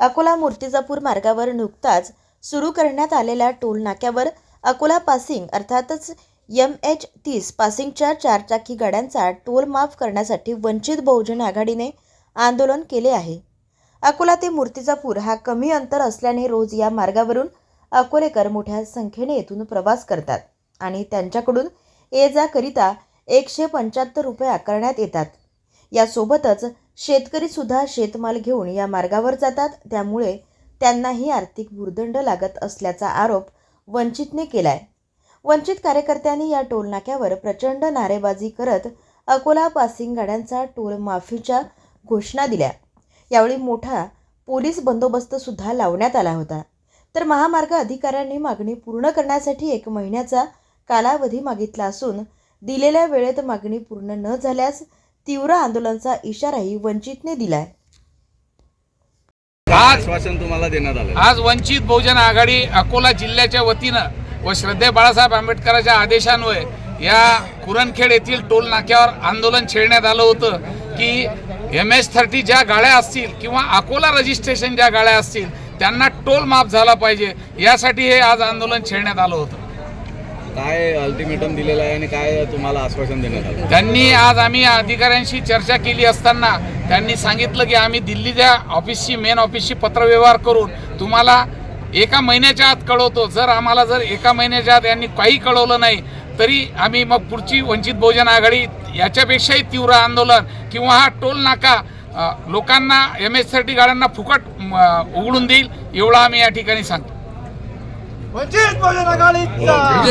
अकोला मूर्तिजापूर मार्गावर नुकताच सुरू करण्यात आलेल्या टोल नाक्यावर अकोला पासिंग अर्थातच एम एच तीस पासिंगच्या चारचाकी गाड्यांचा टोल माफ करण्यासाठी वंचित बहुजन आघाडीने आंदोलन केले आहे. अकोला ते मूर्तिजापूर हा कमी अंतर असल्याने रोज या मार्गावरून अकोलेकर मोठ्या संख्येने येथून प्रवास करतात आणि त्यांच्याकडून ये जाकरिता एकशे पंच्याहत्तर रुपये आकारण्यात येतात. यासोबतच शेतकरी सुद्धा शेतमाल घेऊन या मार्गावर जातात. त्यामुळे त्यांनाही आर्थिक भुर्दंड लागत असल्याचा आरोप वंचितने केलाय. वंचित कार्यकर्त्यांनी या टोलनाक्यावर प्रचंड नारेबाजी करत अकोला पासिंग गाड्यांचा टोल माफीच्या घोषणा दिल्या. यावेळी मोठा पोलीस बंदोबस्त सुद्धा लावण्यात आला होता. तर महामार्ग अधिकाऱ्यांनी मागणी पूर्ण करण्यासाठी एक महिन्याचा कालावधी मागितला असून दिलेल्या वेळेत मागणी पूर्ण न झाल्यास तीव्र आंदोलनाचा इशाराही वंचितने दिलाय. आज आश्वासन तुम्हाला देण्यात आलं आज वंचित बहुजन आघाडी अकोला जिल्ह्याच्या वतीनं व श्रद्धे बाळासाहेब आंबेडकरांच्या आदेशान्वये या कुरणखेड येथील टोल नाक्यावर आंदोलन छेडण्यात आलं होतं की एम एस थर्टी ज्या गाड्या असतील किंवा अकोला रजिस्ट्रेशन ज्या गाड्या असतील त्यांना टोल माफ झाला पाहिजे. यासाठी हे आज आंदोलन छेडण्यात आलं होतं. काय अल्टिमेटम दिलेलं आहे आणि काय तुम्हाला आश्वासन देण्यात आलं? त्यांनी आज आम्ही अधिकाऱ्यांशी चर्चा केली असताना त्यांनी सांगितलं की आम्ही दिल्लीच्या ऑफिसशी मेन ऑफिसशी पत्रव्यवहार करून तुम्हाला एका महिन्याच्या आत कळवतो. जर आम्हाला जर एका महिन्याच्या आत यांनी काही कळवलं नाही तरी आम्ही मग पुढची वंचित बहुजन आघाडी याच्यापेक्षाही तीव्र आंदोलन किंवा हा टोल नाका लोकांना एम एस थर्टी गाड्यांना फुकट उघडून देईल एवढं आम्ही या ठिकाणी सांगतो. वंचित बहुजन आघाडीचा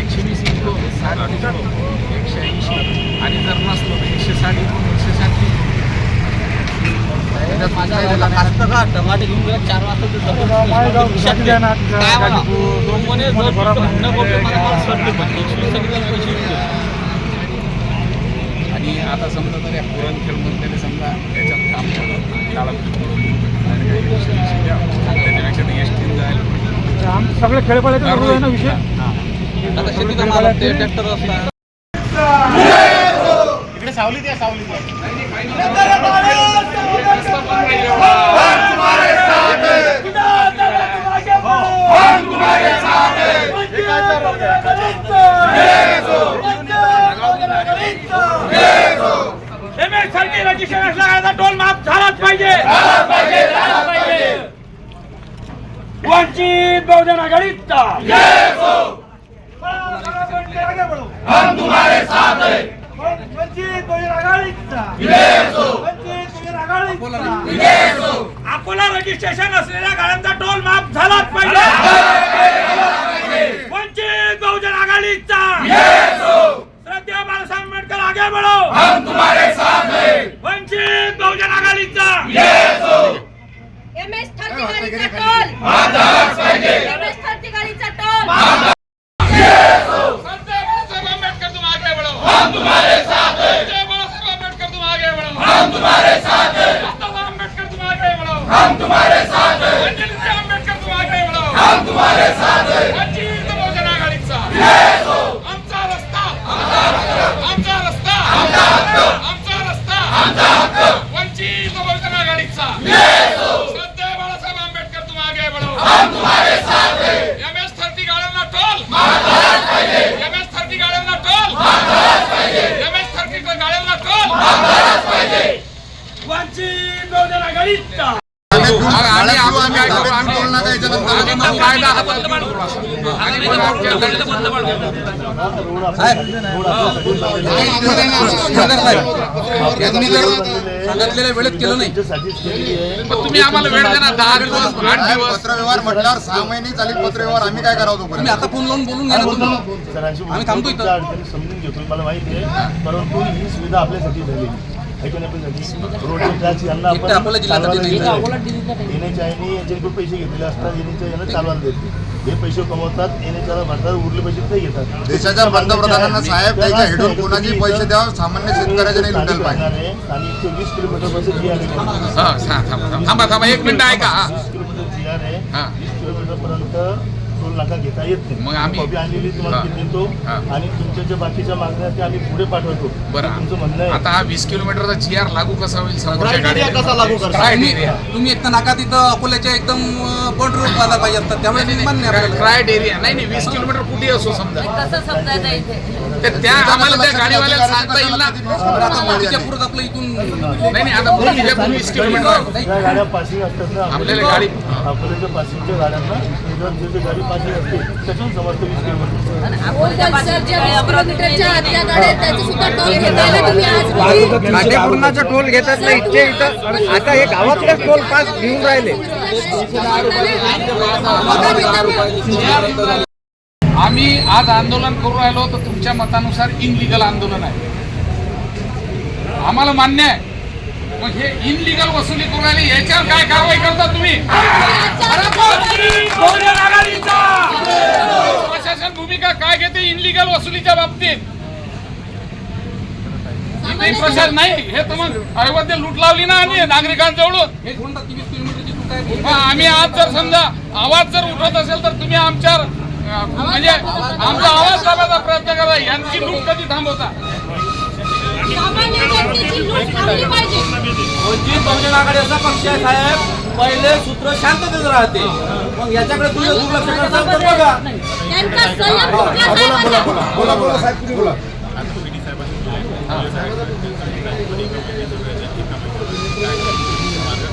एकशे वीस किलो साठ किलो एकशे ऐंशी आणि जर नसलो तर एकशे साठ इकडून एकशे साठ टमाटे घेऊन गेला चार वाजता ते जबरदस्त काय म्हणा? तो म्हणे जर तुमचं भांडणं बघून मला मला सोडले पण. एकशे घेऊन गेले. आणि आता समजा जर या पुरण खेळ म्हणून समजा याच्यात काम त्याच्यापेक्षा ते एस टी जायला सगळे खेळपाड्याचे सुरू आहे ना विषय? आता शेतीचा माल ट्रॅक्टर असतात. टोल वंचित बहुजन आघाडीचा हम तुम्हारे साथ हैं। वंचित बहुजन आघाडीचा वंचित बहुजन आघाडीचा अकोला रजिस्ट्रेशन असलेल्या गाड्यांचा टोल माफ झालाच पाहिजे. वंचित बहुजन आघाडीचा श्रद्धेय बाळासाहेब आंबेडकर आगे बढ़ो. हम तुम्हारे साथ हैं। वंचित बहुजन आघाडीचा एम एस थर्टी गाडीचा टोल एम एस थर्टी गाडीचा टोल संजय बाळासाहेब आंबेडकर तुम आगे बढ़ो हम तुम्हारे साथ हैं संजय बाळासाहेब आंबेडकर तुम आगे बढ़ो हम तुम्हारे साथ हैं डॉक्टर आंबेडकर तुम आगे बढ़ो हम तुम्हारे साथ हैं। आंबेडकर तुम आगे बढ़ो हम तुम्हारे साथ हैं। बहुजन आघाडीचा। आमचा रस्ता। आमचा रस्ता। आमचा रस्ता। वंचित बहुजन आघाडीचा। श्रद्धेय बाळासाहेब आंबेडकर तुम आगे बढ़ो हम तुम्हारे साथ हैं। एम एस थर्टी गाड्यांना टोल। एम एस थर्टी गाड्यांना टोल। एम एस थर्टी गाड्यांना टोल। वंचित बहुजन आघाडीचा आणि आम्ही काय करू? कायदा हातात यांनी जर सांगितलेल्या वेळेत केलं नाही तुम्ही. आम्हाला वेळ द्या ना दहा दिवस आठ दिवस पत्रव्यवहार म्हटल्यावर सहा महिने चालेल पत्रव्यवहार आम्ही काय करावं तुम्ही आता फोन लावून बोलून घ्या आम्ही थांबतो समजून घेतो. मला माहिती आहे. परंतु ही सुविधा आपल्यासाठी झालेली यांच्याकडून पैसे घेतलेले असतात यांना चालवायला देते हे पैसे कमवतात एनएचला भरतात उरले पैसे ते घेतात देशाच्या पंतप्रधानांना साहेब त्याच्या हेडून कोणाचे पैसे द्यावं सामान्य शेतकऱ्याचे नाही लुटायला पाहिजे आणि एकशे वीस किलोमीटरपासून जी आर थांबा थांबा एक मिनिट ऐका हा. वीस किलोमीटर जी आर आहे. वीस किलोमीटर पर्यंत टोल नाका घेता येत नाही. मग आम्ही- कॉपी आणलेली तुम्हाला हा. देतो हा. आणि तुमच्या ज्या बाकीच्या मागण्या आहेत त्या आम्ही पुढे पाठवतो. बरं. तुमचं म्हणणं आहे. आता हा वीस किलोमीटरचा जी आर लागू कसा होईल समोरच्या Criteria गाडीला? कसा लागू करता? Criteria. तुम्ही एक तर नाका तिथं अकोल्याच्या एकदम बॉर्डर व्हायला पाहिजे असतात त्यामुळे नाही, मान्य नाही, आपल्याला. नाही नाही वीस किलोमीटर कुठे असो समजा. कसं समजायचं इथे. तर त्या आम्हाला त्या गाडीवाल्याला सांगता येईल ना. बरं, आता विजापूरच आपलं इथून नाही नाही आता विजापूर वीस किलोमीटर आहे. ज्या गाड्या पासिंग असतात ना आपल्याला गाडी पासिंगच्या गाड्यांना जे जे पासिंग असते त्याच्यातून समजतं वीस किलोमीटर टोल घेतात ना इथे इथं. आता हे गावातले टोल पास घेऊन राहिले. आम्ही आज आंदोलन करू राहिलो तर तुमच्या मतानुसार इनलिगल आंदोलन आहे. आम्हाला मान्य आहे. मग हे इनलिगल वसुली करू राहिले याच्यावर काय कारवाई करता तुम्ही? प्रशासन भूमिका काय घेते इनलिगल वसुलीच्या बाबतीत? प्रशासन नाही. हे तर मग अवैध लूट लावली ना आणि नागरिकांजवळून. आम्ही आज जर समजा आवाज जर उठवत असेल तर तुम्ही आमच्यावर अं, म्हणजे आमचा आवाज दाबायचा प्रयत्न करा यांची लूट कधी थांबवता? वंचित बहुजन आघाडी असा पक्ष आहे साहेब पहिले सूत्र शांततेत राहते. मग याच्याकडे तुम्ही दुर्लक्ष करताल तर बघा. त्यांचा संयम तुटला साहेबांचा. एक महिना